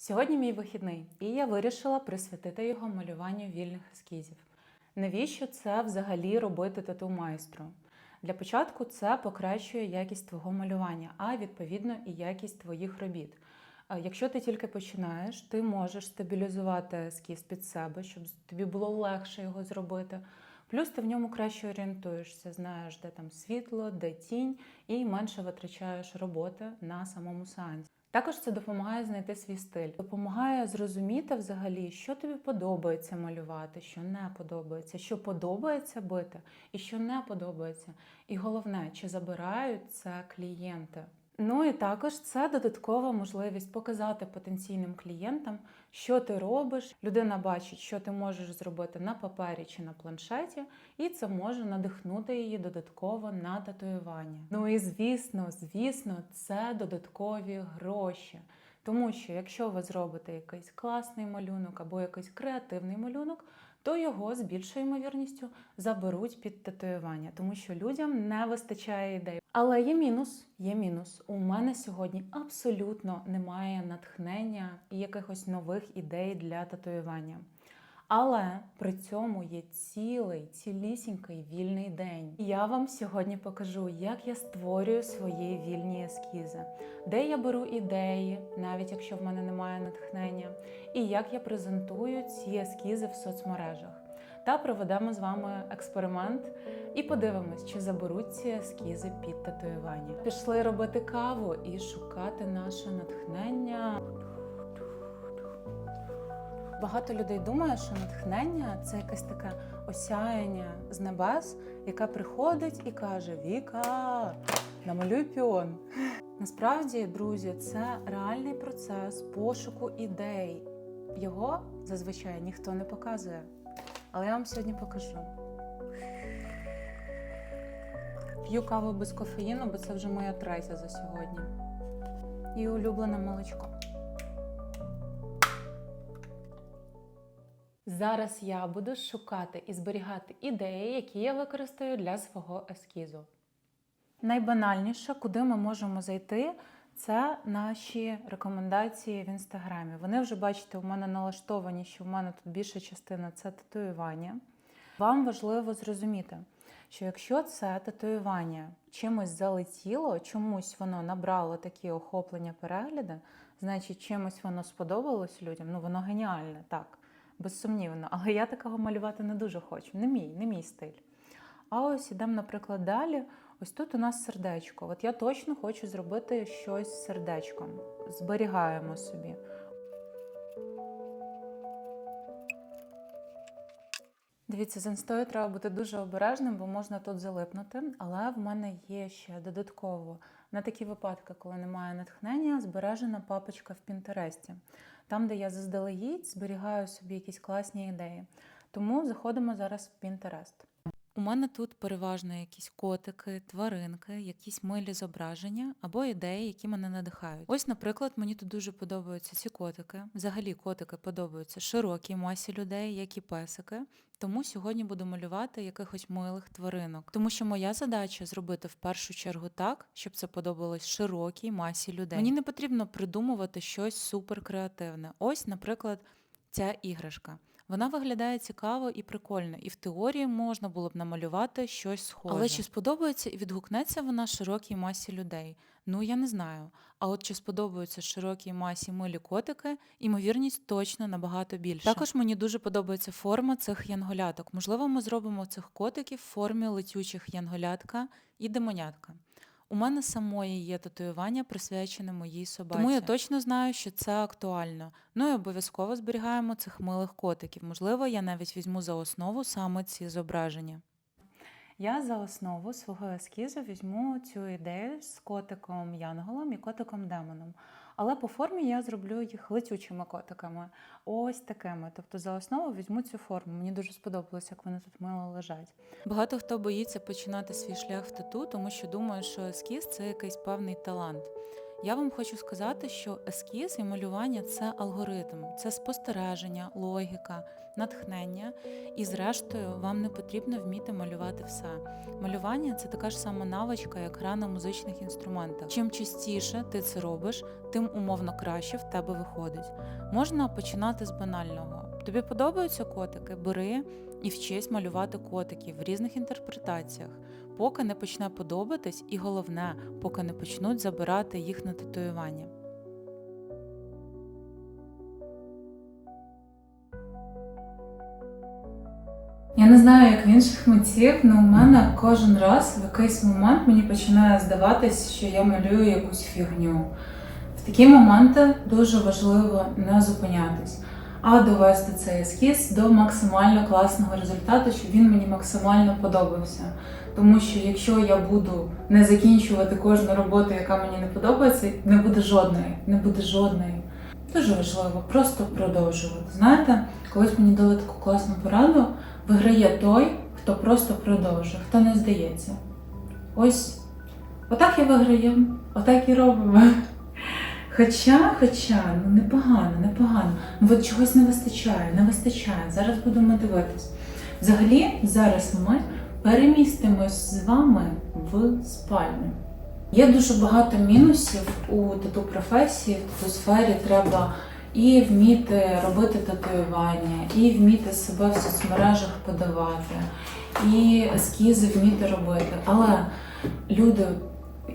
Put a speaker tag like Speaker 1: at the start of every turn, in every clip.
Speaker 1: Сьогодні мій вихідний, і я вирішила присвятити його малюванню вільних ескізів. Навіщо це взагалі робити тату майстру? Для початку це покращує якість твого малювання, а відповідно і якість твоїх робіт. Якщо ти тільки починаєш, ти можеш стабілізувати ескіз під себе, щоб тобі було легше його зробити. Плюс ти в ньому краще орієнтуєшся, знаєш, де там світло, де тінь, і менше витрачаєш роботи на самому сеансі. Також це допомагає знайти свій стиль, допомагає зрозуміти взагалі, що тобі подобається малювати, що не подобається, що подобається бити і що не подобається. І головне, чи забирають це клієнти. Ну і також це додаткова можливість показати потенційним клієнтам, що ти робиш. Людина бачить, що ти можеш зробити на папері чи на планшеті, і це може надихнути її додатково на татуювання. Ну і звісно, звісно, це додаткові гроші. Тому що якщо ви зробите якийсь класний малюнок або якийсь креативний малюнок, то його з більшою ймовірністю заберуть під татуювання, тому що людям не вистачає ідей. Але є мінус, є мінус. У мене сьогодні абсолютно немає натхнення і якихось нових ідей для татуювання. Але при цьому є цілий, цілісінький вільний день. Я вам сьогодні покажу, як я створюю свої вільні ескізи, де я беру ідеї, навіть якщо в мене немає натхнення, і як я презентую ці ескізи в соцмережах. Та проведемо з вами експеримент і подивимось, чи заберуть ці ескізи під татуювання. Пішли робити каву і шукати наше натхнення. Багато людей думає, що натхнення це якесь таке осяяння з небес, яке приходить і каже: Віка, намалюй піон. Насправді, друзі, це реальний процес пошуку ідей. Його зазвичай ніхто не показує. Але я вам сьогодні покажу. П'ю каву без кофеїну, бо це вже моя третя за сьогодні. І улюблене молочко. Зараз я буду шукати і зберігати ідеї, які я використаю для свого ескізу. Найбанальніше, куди ми можемо зайти, це наші рекомендації в інстаграмі. Вони вже бачите, у мене налаштовані, що в мене тут більша частина це татуювання. Вам важливо зрозуміти, що якщо це татуювання чимось залетіло, чомусь воно набрало такі охоплення перегляди, значить чимось воно сподобалось людям. Ну воно геніальне, так, безсумнівно. Але я такого малювати не дуже хочу. Не мій, не мій стиль. А ось ідемо, наприклад, далі. Ось тут у нас сердечко. От я точно хочу зробити щось з сердечком. Зберігаємо собі. Дивіться, з інстою треба бути дуже обережним, бо можна тут залипнути. Але в мене є ще додатково на такі випадки, коли немає натхнення, збережена папочка в Пінтересті, там, де я заздалегідь зберігаю собі якісь класні ідеї. Тому заходимо зараз в Pinterest. У мене тут переважно якісь котики, тваринки, якісь милі зображення або ідеї, які мене надихають. Ось, наприклад, мені тут дуже подобаються ці котики. Взагалі, котики подобаються широкій масі людей, як і песики. Тому сьогодні буду малювати якихось милих тваринок. Тому що моя задача зробити в першу чергу так, щоб це подобалось широкій масі людей. Мені не потрібно придумувати щось суперкреативне. Ось, наприклад, ця іграшка. Вона виглядає цікаво і прикольно, і в теорії можна було б намалювати щось схоже. Але чи сподобається і відгукнеться вона широкій масі людей? Ну я не знаю. А от чи сподобаються широкій масі милі котики, імовірність точно набагато більша. Також мені дуже подобається форма цих янголяток. Можливо, ми зробимо цих котиків в формі летючих янголятка і демонятка. У мене самої є татуювання, присвячене моїй собаці. Тому я точно знаю, що це актуально. Ну і обов'язково зберігаємо цих милих котиків. Можливо, я навіть візьму за основу саме ці зображення. Я за основу свого ескізу візьму цю ідею з котиком Янголом і котиком Демоном. Але по формі я зроблю їх летючими котиками, ось такими. Тобто за основу візьму цю форму. Мені дуже сподобалось, як вони тут мило лежать. Багато хто боїться починати свій шлях в тату, тому що думає, що ескіз це якийсь певний талант. Я вам хочу сказати, що ескіз і малювання це алгоритм, це спостереження, логіка, натхнення. І зрештою, вам не потрібно вміти малювати все. Малювання це така ж сама навичка, як гра на музичних інструментах. Чим частіше ти це робиш, тим умовно краще в тебе виходить. Можна починати з банального. Тобі подобаються котики? Бери і вчись малювати котиків в різних інтерпретаціях, поки не почне подобатись, і головне, поки не почнуть забирати їх на татуювання. Я не знаю, як в інших митців, але у мене кожен раз в якийсь момент мені починає здаватись, що я малюю якусь фігню. В такі моменти дуже важливо не зупинятись, а довести цей ескіз до максимально класного результату, щоб він мені максимально подобався. Тому що якщо я буду не закінчувати кожну роботу, яка мені не подобається, не буде жодної, не буде жодної. Дуже важливо просто продовжувати. Знаєте, колись мені дали таку класну пораду. Виграє той, хто просто продовжує, хто не здається. Ось отак і виграємо, отак і робимо. Хоча, хоча, ну непогано, непогано. Ну от чогось не вистачає, не вистачає. Зараз будемо дивитись. Взагалі, зараз ми перемістимось з вами в спальню. Є дуже багато мінусів у тату професії, в тату сфері треба і вміти робити татуювання, і вміти себе в соцмережах подавати, і ескізи вміти робити. Але люди,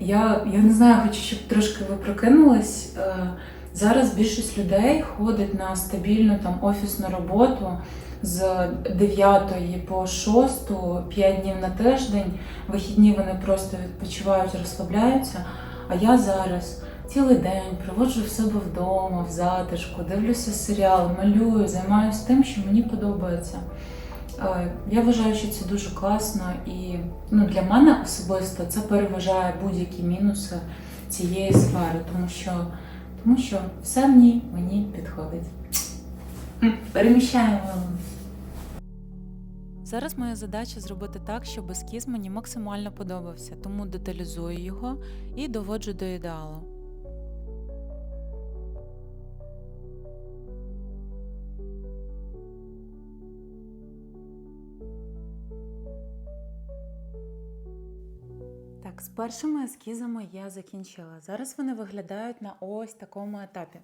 Speaker 1: я, я не знаю, хочу, щоб трошки ви прокинулись. Е, Зараз більшість людей ходить на стабільну там офісну роботу з 9 по 6, 5 днів на тиждень. Вихідні вони просто відпочивають, розслабляються. А я зараз цілий день проводжу в себе вдома, в затишку, дивлюся серіал, малюю, займаюся тим, що мені подобається. Е, Я вважаю, що це дуже класно, і ну, для мене особисто це переважає будь-які мінуси цієї сфери, тому що, тому що все в ній мені підходить. Переміщаємо. Зараз моя задача зробити так, щоб ескіз мені максимально подобався, тому деталізую його і доводжу до ідеалу. Так, з першими ескізами я закінчила. Зараз вони виглядають на ось такому етапі.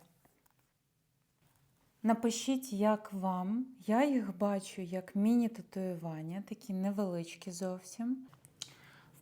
Speaker 1: Напишіть, як вам. Я їх бачу як міні-татуювання, такі невеличкі зовсім.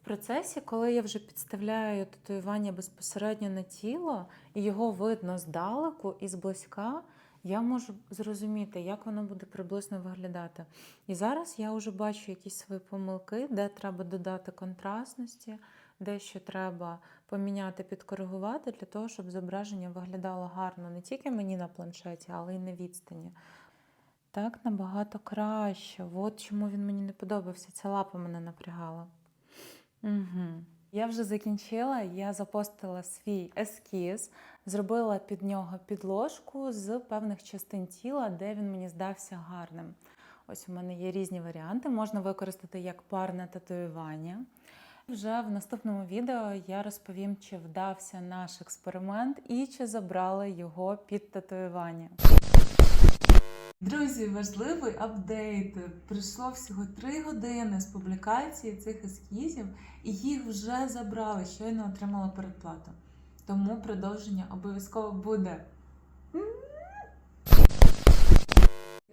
Speaker 1: В процесі, коли я вже підставляю татуювання безпосередньо на тіло, і його видно здалеку і зблизька, я можу зрозуміти, як воно буде приблизно виглядати. І зараз я вже бачу якісь свої помилки, де треба додати контрастності, де що треба поміняти, підкоригувати для того, щоб зображення виглядало гарно не тільки мені на планшеті, але й на відстані. Так набагато краще. От чому він мені не подобався. Ця лапа мене напрягала. Угу. Я вже закінчила, я запостила свій ескіз, зробила під нього підложку з певних частин тіла, де він мені здався гарним. Ось у мене є різні варіанти, можна використати як парне татуювання. Вже в наступному відео я розповім, чи вдався наш експеримент і чи забрали його під татуювання. Друзі, важливий апдейт. Прийшло всього 3 години з публікації цих ескізів, і їх вже забрали, щойно отримала передплату. Тому продовження обов'язково буде.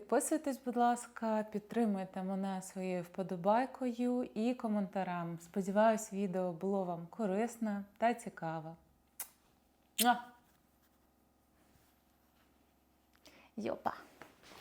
Speaker 1: Підписуйтесь, будь ласка, підтримуйте мене своєю вподобайкою і коментарем. Сподіваюсь, відео було вам корисне та цікаве. Йопа!